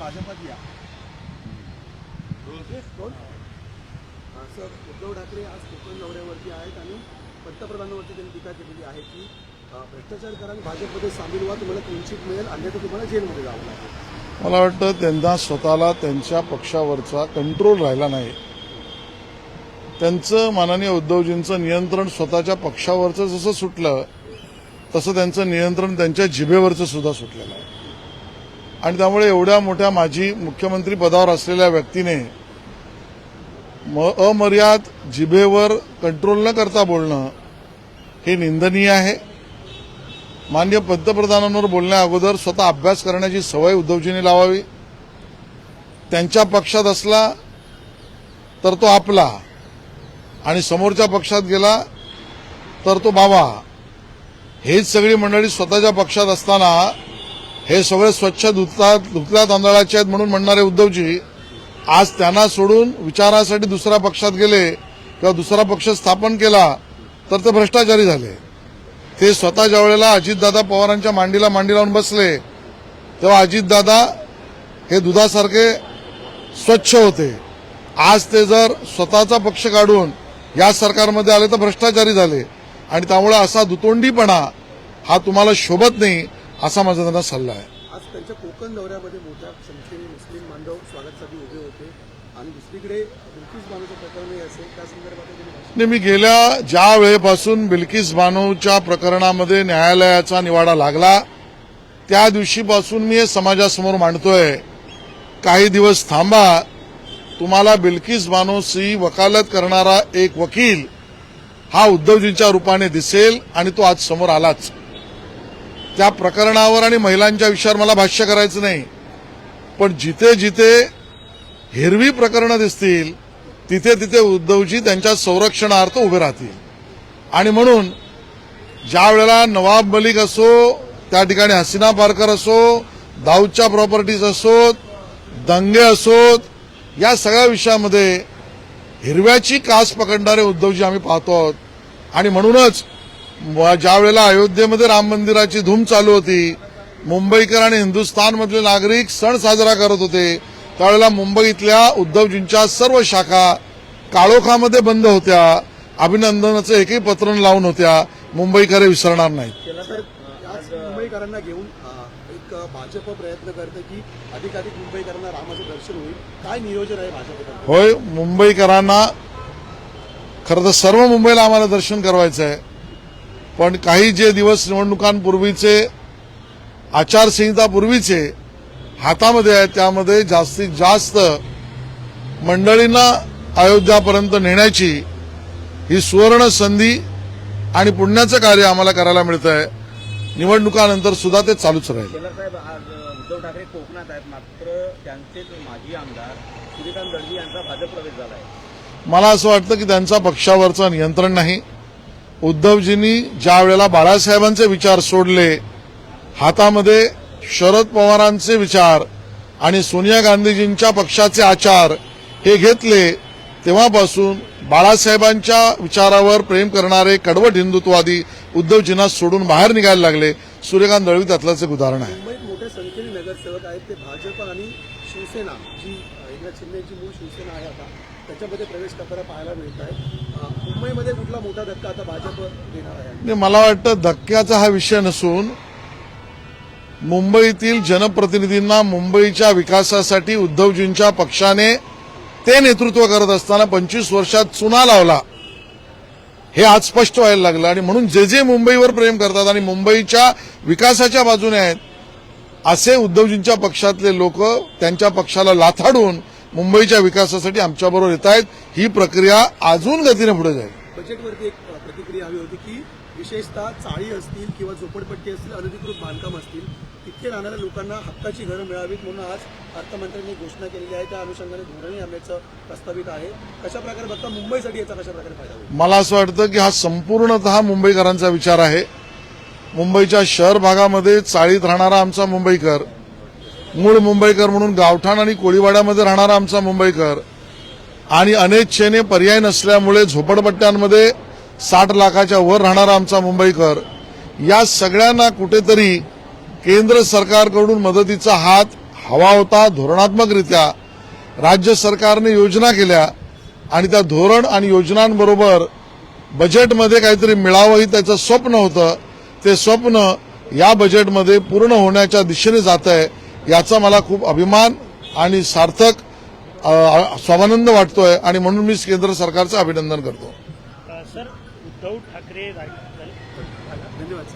भाजपात या. कोण सर उद्धव ठाकरे आज कोकण दौऱ्यावरती आहेत आणि पंतप्रधानांवरती त्यांनी टीका केलेली आहे की भ्रष्टाचार करा आणि भाजपमध्ये सामील व्हा तुम्हाला क्लीनशीट मिळेल अन्यथा तुम्हाला जेलमध्ये जावं लागेल. मला वाटतं त्यांना स्वतःला त्यांच्या पक्षावरचा कंट्रोल राहिला नाही. त्यांचं माननीय उद्धवजींचं नियंत्रण स्वतःच्या पक्षावरचं जसं सुटलं तसं त्यांचं नियंत्रण त्यांच्या जिभेवरचं सुद्धा सुटलेलं आहे. आणि त्यामुळे एवढ्या मोठ्या माजी मुख्यमंत्री पदावर असलेल्या व्यक्तीने म- अमर्याद जिभेवर कंट्रोल न करता बोलणं हे निंदनीय आहे. मान्य पंतप्रधानांवर बोलण्या अगोदर स्वतः अभ्यास करण्याची सवय उद्धवजीने लावावी. त्यांच्या पक्षात असला तर तो आपला आणि समोरच्या पक्षात गेला तर तो बाबा. हेच सगळी मंडळी स्वतःच्या पक्षात असताना हे सगळे स्वच्छ धुतला धुतल्या तांदळाचे आहेत म्हणून म्हणणारे उद्धवजी आज त्यांना सोडून विचारासाठी दुसऱ्या पक्षात गेले किंवा दुसरा पक्ष स्थापन केला तर ते भ्रष्टाचारी झाले. ते स्वतः ज्या वेळेला अजितदादा पवारांच्या मांडीला मांडी लावून बसले तेव्हा अजितदादा हे दुधासारखे स्वच्छ होते. आज ते जर स्वतःचा पक्ष काढून या सरकारमध्ये आले तर भ्रष्टाचारी झाले. आणि त्यामुळे असा दुतोंडीपणा हा तुम्हाला शोभत नाही असा माझा त्यांना सल्ला आहे. आज त्यांच्या कोकण दौऱ्यामध्ये मोठ्या संख्येने मुस्लिम बांधव स्वागतासाठी उभे होते. आणि दुसरीकडे बिल्किस बानूचं प्रकरणही असेल त्या संदर्भात नाही, मी गेल्या ज्या वेळेपासून बिल्किस बानोच्या प्रकरणामध्ये न्यायालयाचा निवाडा लागला त्या दिवशीपासून मी हे समाजासमोर मांडतोय. काही दिवस थांबा तुम्हाला बिल्किस बानोशी वकालत करणारा एक वकील हा उद्धवजींच्या रूपाने दिसेल आणि तो आज समोर आलाच. त्या प्रकरणावर आणि महिलांच्या विषयावर मला भाष्य करायचं नाही. पण जिथे जिथे हिरवी प्रकरणं दिसतील तिथे तिथे उद्धवजी त्यांच्या संरक्षणार्थ उभे राहतील. आणि म्हणून ज्या वेळेला नवाब मलिक असो त्या ठिकाणी हसीना पारकर असो दाऊदच्या प्रॉपर्टीज असोत दंगे असोत या सगळ्या विषयामध्ये हिरव्याची कास पकडणारे उद्धवजी आम्ही पाहतो आहोत. आणि म्हणूनच ज्या वेळेला अयोध्येमध्ये राम मंदिराची धूम चालू होती मुंबईकर आणि हिंदुस्थानमधले नागरिक सण साजरा करत होते त्यावेळेला मुंबईतल्या उद्धवजींच्या सर्व शाखा काळोखामध्ये बंद होत्या. अभिनंदनाचं एकही पत्र लावून होत्या. मुंबईकर विसरणार नाहीत. याच मुंबईकरांना घेऊन एक भाजप प्रयत्न करते की अधिकाधिक मुंबईकरांना रामाचं दर्शन होईल. काय नियोजन आहे भाजपकडे होय मुंबईकरांना खरं तर सर्व मुंबईला आम्हाला दर्शन करवायचं आहे पण काही जे दिवस निवडणुकांपूर्वीचे आचारसंहितापूर्वीचे हातामध्ये आहे त्यामध्ये जास्तीत जास्त मंडळींना अयोध्यापर्यंत नेण्याची ही सुवर्ण संधी आणि पुण्याचं कार्य आम्हाला करायला मिळत आहे निवडणुकानंतर सुद्धा ते चालूच राहील. केदार साहेब आज उद्धव ठाकरे कोकणात आहेत. मात्र त्यांचेच माजी आमदार सूर्यकांत दळवी यांचा भाजप प्रवेश झाला आहे मला असं वाटतं की त्यांचा पक्षावरचं नियंत्रण नाही. उद्धवजींनी ज्या वेळेला बाळासाहेबांचे विचार सोडले हातामध्ये शरद पवारांचे विचार आणि सोनिया गांधीजींच्या पक्षाचे आचार हे घेतले तेव्हापासून बाळासाहेबांच्या विचारावर प्रेम करणारे कडवट हिंदुत्ववादी उद्धवजींना सोडून बाहेर निघायला लागले. सूर्यकांत दळवी त्यातलंच एक उदाहरण आहे. मुंबईत मोठ्या संख्येने नगरसेवक आहेत. ते भाजप आणि शिवसेना जी एकनाथ शिंदेची मूळ शिवसेना आहे आता त्याच्यामध्ये प्रवेश करताना पाहायला मिळत आहे. अ, कुठला मोठा धक्का आता भाजप देणार आहे? मला वाटतं धक्क्याचा हा विषय नसून मुंबईतील जनप्रतिनिधींना मुंबईच्या विकासासाठी उद्धवजींच्या पक्षाने ते नेतृत्व करत असताना पंचवीस वर्षात चुना लावला. हे आज स्पष्ट व्हायला लागलं आणि म्हणून जे जे मुंबईवर प्रेम करतात आणि मुंबईच्या विकासाच्या बाजूने आहेत असे उद्धवजींच्या पक्षातले लोक त्यांच्या पक्षाला लाथाडून मुंबईच्या विकासासाठी आमच्याबरोबर येत आहेत ही प्रक्रिया अजून गतीने पुढे जाईल. बजेटवरती एक प्रतिक्रिया हवी होती की विशेषतः चाळी असतील किंवा झोपडपट्टी असतील अनधिकृत बांधकाम असतील तिथे राहणाऱ्या लोकांना हक्काची घरं मिळावीत म्हणून आज अर्थमंत्र्यांनी घोषणा केलेली आहे. त्या अनुषंगाने धोरणही आणण्याचं प्रस्तावित आहे. कशा प्रकारे बघता मुंबईसाठी याचा कशा प्रकारे फायदा होईल? मला असं वाटतं की हा संपूर्णतः मुंबईकरांचा विचार आहे. मुंबईच्या शहर भागामध्ये चाळीत राहणारा आमचा मुंबईकर मूळ मुंबईकर म्हणून गावठाण आणि कोळीवाड्यामध्ये राहणारा आमचा मुंबईकर आणि अनेच्छेने पर्याय नसल्यामुळे झोपडपट्ट्यांमध्ये साठ लाखाच्या वर राहणारा आमचा मुंबईकर या सगळ्यांना कुठेतरी केंद्र सरकारकडून मदतीचा हात हवा होता धोरणात्मकरित्या. राज्य सरकारने योजना केल्या आणि त्या धोरण आणि योजनांबरोबर बजेटमध्ये काहीतरी मिळावंही त्याचं स्वप्न होतं. ते स्वप्न या बजेटमध्ये पूर्ण होण्याच्या दिशेने जात आहे याचा मला खूप अभिमान आणि सार्थक स्वामानंद वाटतोय आणि म्हणून मी केंद्र सरकारचं अभिनंदन करतो. सर उद्धव ठाकरे धन्यवाद